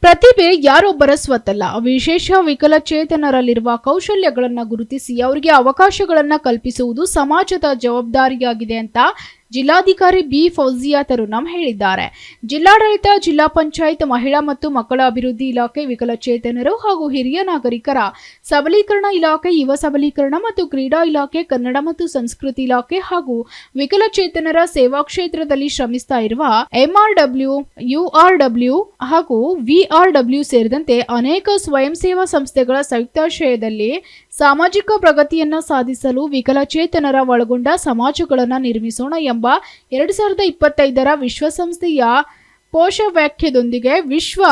ಪ್ರತಿಭೆ ಯಾರೊಬ್ಬರ ಸ್ವತ್ತಲ್ಲ. ವಿಶೇಷ ವಿಕಲಚೇತನರಲ್ಲಿರುವ ಕೌಶಲ್ಯಗಳನ್ನು ಗುರುತಿಸಿ ಅವರಿಗೆ ಅವಕಾಶಗಳನ್ನು ಕಲ್ಪಿಸುವುದು ಸಮಾಜದ ಜವಾಬ್ದಾರಿಯಾಗಿದೆ ಅಂತ ಜಿಲ್ಲಾಧಿಕಾರಿ ಬಿ ಫೌಜಿಯಾ ತರುಣಂ ಹೇಳಿದ್ದಾರೆ. ಜಿಲ್ಲಾಡಳಿತ, ಜಿಲ್ಲಾ ಪಂಚಾಯತ್, ಮಹಿಳಾ ಮತ್ತು ಮಕ್ಕಳ ಅಭಿವೃದ್ಧಿ ಇಲಾಖೆ, ವಿಕಲಚೇತನರು ಹಾಗೂ ಹಿರಿಯ ನಾಗರಿಕರ ಸಬಲೀಕರಣ ಇಲಾಖೆ, ಯುವ ಸಬಲೀಕರಣ ಮತ್ತು ಕ್ರೀಡಾ ಇಲಾಖೆ, ಕನ್ನಡ ಮತ್ತು ಸಂಸ್ಕೃತಿ ಇಲಾಖೆ ಹಾಗೂ ವಿಕಲಚೇತನರ ಸೇವಾ ಕ್ಷೇತ್ರದಲ್ಲಿ ಶ್ರಮಿಸ್ತಾ ಇರುವ ಎಂಆರ್ಡಬ್ಲ್ಯೂ, ಯುಆರ್ಡಬ್ಲ್ಯೂ ಹಾಗೂ ವಿಆರ್ಡಬ್ಲ್ಯೂ ಸೇರಿದಂತೆ ಅನೇಕ ಸ್ವಯಂ ಸೇವಾ ಸಂಸ್ಥೆಗಳ ಸಂಯುಕ್ತಾಶ್ರಯದಲ್ಲಿ ಸಾಮಾಜಿಕ ಪ್ರಗತಿಯನ್ನ ಸಾಧಿಸಲು ವಿಕಲಚೇತನರ ಒಳಗೊಂಡ ಸಮಾಜಗಳನ್ನು ನಿರ್ಮಿಸೋಣ ಎಂಬ ಎರಡು ಸಾವಿರದ ಇಪ್ಪತ್ತೈದರ ವಿಶ್ವಸಂಸ್ಥೆಯ ಪೋಷವಾಕ್ಯದೊಂದಿಗೆ ವಿಶ್ವ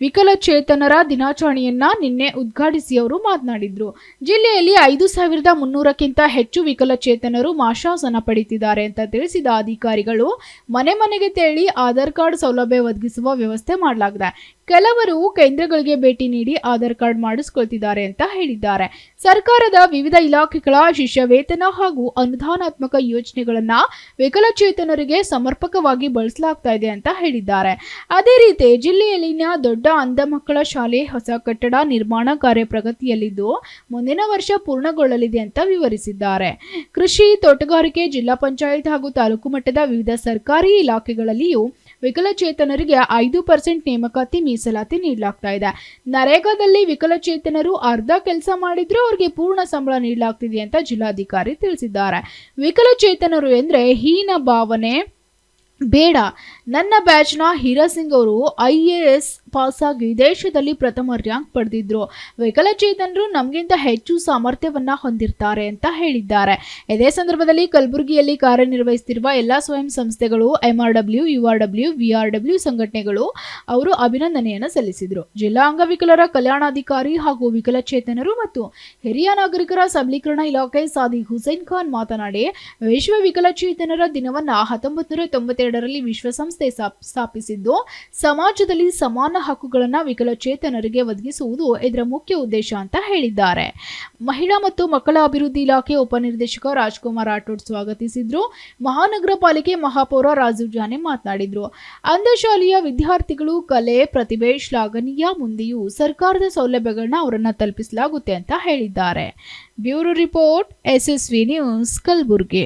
ವಿಕಲಚೇತನರ ದಿನಾಚರಣೆಯನ್ನ ನಿನ್ನೆ ಉದ್ಘಾಟಿಸಿ ಅವರು ಮಾತನಾಡಿದ್ರು. ಜಿಲ್ಲೆಯಲ್ಲಿ ಐದು ಸಾವಿರದ ಮುನ್ನೂರಕ್ಕಿಂತ ಹೆಚ್ಚು ವಿಕಲಚೇತನರು ಮಾಶಾಸನ ಪಡೆಯುತ್ತಿದ್ದಾರೆ ಅಂತ ತಿಳಿಸಿದ ಅಧಿಕಾರಿಗಳು, ಮನೆ ಮನೆಗೆ ತೆರಳಿ ಆಧಾರ್ ಕಾರ್ಡ್ ಸೌಲಭ್ಯ ಒದಗಿಸುವ ವ್ಯವಸ್ಥೆ ಮಾಡಲಾಗಿದೆ. ಕೆಲವರು ಕೇಂದ್ರಗಳಿಗೆ ಭೇಟಿ ನೀಡಿ ಆಧಾರ್ ಕಾರ್ಡ್ ಮಾಡಿಸ್ಕೊಳ್ತಿದ್ದಾರೆ ಅಂತ ಹೇಳಿದ್ದಾರೆ. ಸರ್ಕಾರದ ವಿವಿಧ ಇಲಾಖೆಗಳ ಶಿಷ್ಯ ವೇತನ ಹಾಗೂ ಅನುದಾನಾತ್ಮಕ ಯೋಜನೆಗಳನ್ನ ವಿಕಲಚೇತನರಿಗೆ ಸಮರ್ಪಕವಾಗಿ ಬಳಸಲಾಗ್ತಾ ಇದೆ ಅಂತ ಹೇಳಿದ್ದಾರೆ. ಅದೇ ರೀತಿ ಜಿಲ್ಲೆಯಲ್ಲಿನ ದೊಡ್ಡ ಅಂಧ ಮಕ್ಕಳ ಶಾಲೆ, ಹೊಸ ಕಟ್ಟಡ ನಿರ್ಮಾಣ ಕಾರ್ಯ ಪ್ರಗತಿಯಲ್ಲಿದ್ದು ಮುಂದಿನ ವರ್ಷ ಪೂರ್ಣಗೊಳ್ಳಲಿದೆ ಅಂತ ವಿವರಿಸಿದ್ದಾರೆ. ಕೃಷಿ, ತೋಟಗಾರಿಕೆ, ಜಿಲ್ಲಾ ಪಂಚಾಯತ್ ಹಾಗೂ ತಾಲೂಕು ಮಟ್ಟದ ವಿವಿಧ ಸರ್ಕಾರಿ ಇಲಾಖೆಗಳಲ್ಲಿಯೂ ವಿಕಲಚೇತನರಿಗೆ ಐದು ಪರ್ಸೆಂಟ್ ನೇಮಕಾತಿ ಮೀಸಲಾತಿ ನೀಡಲಾಗ್ತಾ ಇದೆ. ನರೇಗಾದಲ್ಲಿ ವಿಕಲಚೇತನರು ಅರ್ಧ ಕೆಲಸ ಮಾಡಿದ್ರು ಅವರಿಗೆ ಪೂರ್ಣ ಸಂಬಳ ನೀಡಲಾಗ್ತಿದೆ ಅಂತ ಜಿಲ್ಲಾಧಿಕಾರಿ ತಿಳಿಸಿದ್ದಾರೆ. ವಿಕಲಚೇತನರು ಎಂದರೆ ಹೀನ ಭಾವನೆ, ಬೇಡ. ನನ್ನ ಬ್ಯಾಚ್ನ ಹೀರಾ ಸಿಂಗ್ ಅವರು ಐ ಎ ಎಸ್ ಪಾಸಾಗಿ ದೇಶದಲ್ಲಿ ಪ್ರಥಮ ರ್ಯಾಂಕ್ ಪಡೆದಿದ್ರು. ವಿಕಲಚೇತನರು ನಮಗಿಂತ ಹೆಚ್ಚು ಸಾಮರ್ಥ್ಯವನ್ನು ಹೊಂದಿರ್ತಾರೆ ಅಂತ ಹೇಳಿದ್ದಾರೆ. ಇದೇ ಸಂದರ್ಭದಲ್ಲಿ ಕಲಬುರಗಿಯಲ್ಲಿ ಕಾರ್ಯನಿರ್ವಹಿಸುತ್ತಿರುವ ಎಲ್ಲ ಸ್ವಯಂ ಸಂಸ್ಥೆಗಳು ಎಂಆರ್ಡಬ್ಲ್ಯೂ ಯುಆರ್ಡಬ್ಲ್ಯೂ ವಿಆರ್ಡಬ್ಲ್ಯೂ ಸಂಘಟನೆಗಳು ಅವರು ಅಭಿನಂದನೆಯನ್ನು ಸಲ್ಲಿಸಿದರು. ಜಿಲ್ಲಾ ಅಂಗವಿಕಲರ ಕಲ್ಯಾಣಾಧಿಕಾರಿ ಹಾಗೂ ವಿಕಲಚೇತನರು ಮತ್ತು ಹಿರಿಯ ನಾಗರಿಕರ ಸಬಲೀಕರಣ ಇಲಾಖೆ ಸಾದಿ ಹುಸೇನ್ ಖಾನ್ ಮಾತನಾಡಿ, ವಿಶ್ವ ವಿಕಲಚೇತನರ ದಿನವನ್ನು ಹತ್ತೊಂಬತ್ತು ನೂರ ತೊಂಬತ್ತೆರಡರಲ್ಲಿ ವಿಶ್ವಸಂಸ್ಥೆ ಸ್ಥಾಪ್- ಸ್ಥಾಪಿಸಿದ್ದು, ಸಮಾಜದಲ್ಲಿ ಸಮಾನ ಹಕ್ಕುಗಳನ್ನು ವಿಕಲಚೇತನರಿಗೆ ಒದಗಿಸುವುದು ಇದರ ಮುಖ್ಯ ಉದ್ದೇಶ ಅಂತ ಹೇಳಿದ್ದಾರೆ. ಮಹಿಳಾ ಮತ್ತು ಮಕ್ಕಳ ಅಭಿವೃದ್ಧಿ ಇಲಾಖೆ ಉಪನಿರ್ದೇಶಕ ರಾಜ್ಕುಮಾರ್ ರಾಠೋಡ್ ಸ್ವಾಗತಿಸಿದ್ರು. ಮಹಾನಗರ ಪಾಲಿಕೆ ಮಹಾಪೌರ ರಾಜೀವ್ ಜಾನೆ ಮಾತನಾಡಿದ್ರು. ಅಂಧಶಾಲೆಯ ವಿದ್ಯಾರ್ಥಿಗಳು ಕಲೆ, ಪ್ರತಿಭೆ, ಶ್ಲಾಘನೀಯ ಮುಂದೆಯೂ ಸರ್ಕಾರದ ಸೌಲಭ್ಯಗಳನ್ನ ಅವರನ್ನ ತಲುಪಿಸಲಾಗುತ್ತೆ ಅಂತ ಹೇಳಿದ್ದಾರೆ. Bureau report, SSV news, Kalaburagi.